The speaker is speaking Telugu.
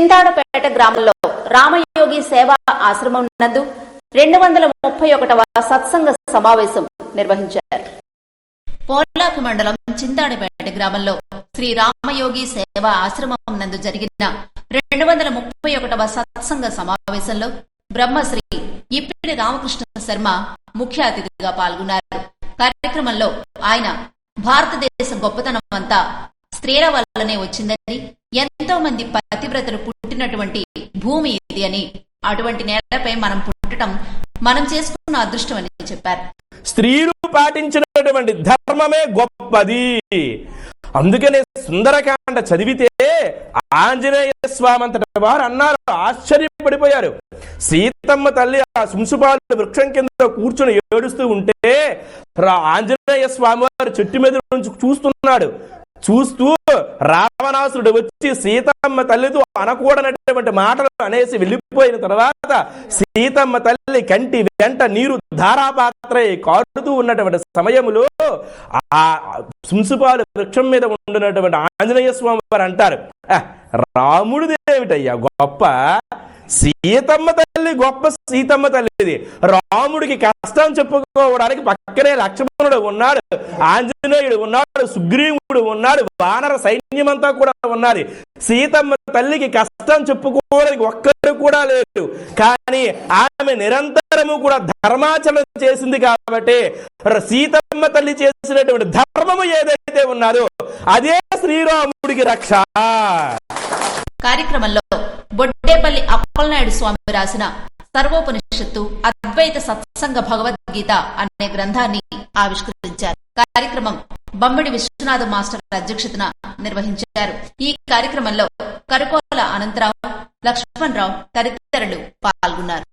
చింతాడపేట గ్రామంలో రామయోగి సేవా ఆశ్రమం నందు రెండు వందల ముప్పై ఒకటవ సత్సంగ సమావేశం నిర్వహించారు. పోలాక మండలం చింతాడపేట గ్రామంలో శ్రీ రామయోగి సేవా ఆశ్రమం నందు జరిగిన రెండు వందల ముప్పై ఒకటవ సత్సంగ సమావేశంలో బ్రహ్మశ్రీ ఇప్పిడి రామకృష్ణ శర్మ ముఖ్య అతిథిగా పాల్గొన్నారు. కార్యక్రమంలో ఆయన భారతదేశ గొప్పతనం అంతా స్త్రీల వల్లనే వచ్చిందని ఎంతో మంది పతివ్రతలు పుట్టినటువంటి భూమి ఇది అని అటువంటి నేలపై మనం పుట్టడం మనం చేసుకున్న అదృష్టం అని చెప్పారు. స్త్రీలు పాటించినటువంటి ధర్మమే గొప్పది. అందుకనే సుందరకాండ చదివితే ఆంజనేయ స్వామి అంతటి వారు అన్నారు ఆశ్చర్యపడిపోయారు. సీతమ్మ తల్లి ఆ సుంసుపాలు వృక్షం కింద కూర్చుని ఏడుస్తూ ఉంటే ఆంజనేయ స్వామి వారు చెట్టు మీద నుంచి చూస్తున్నాడు. చూస్తూ రావణాసురుడు వచ్చి సీతమ్మ తల్లితో అనకూడనటువంటి మాటలు అనేసి వెళ్ళిపోయిన తర్వాత సీతమ్మ తల్లి కంటి వెంట నీరు ధారాపాత్ర కారుతూ ఉన్నటువంటి సమయములో ఆ సుంసుపాలు వృక్షం మీద ఉండినటువంటి ఆంజనేయ స్వామి వారు అంటారు రాముడిదేమిటయ్యా గొప్ప సీతమ్మ తల్లి గొప్ప సీతమ్మ తల్లిది. రాముడికి కష్టం చెప్పుకోవడానికి పక్కనే లక్ష్మణుడు ఉన్నాడు ఆంజనేయుడు ఉన్నాడు సుగ్రీవుడు ఉన్నాడు వానర సైన్యమంతా కూడా ఉన్నది. సీతమ్మ తల్లికి కష్టం చెప్పుకోవడానికి ఒక్కరు కూడా లేరు కానీ ఆమె నిరంతరము కూడా ధర్మాచరణ చేసింది కాబట్టి సీతమ్మ తల్లి చేసినటువంటి ధర్మము ఏదైతే ఉన్నదో అదే శ్రీరాముడికి రక్ష. కార్యక్రమంలో బొడ్డేపల్లి అప్పలనాయుడు స్వామి రాసిన సర్వోపనిషత్తు అద్వైత సత్సంగ భగవద్గీత అనే గ్రంథాన్ని ఆవిష్కరించారు. కార్యక్రమం బొమ్మడి విశ్వనాథ మాస్టర్ అధ్యక్షతన నిర్వహించారు. ఈ కార్యక్రమంలో కరుకోల అనంతరావు లక్ష్మణరావు తదితరులు పాల్గొన్నారు.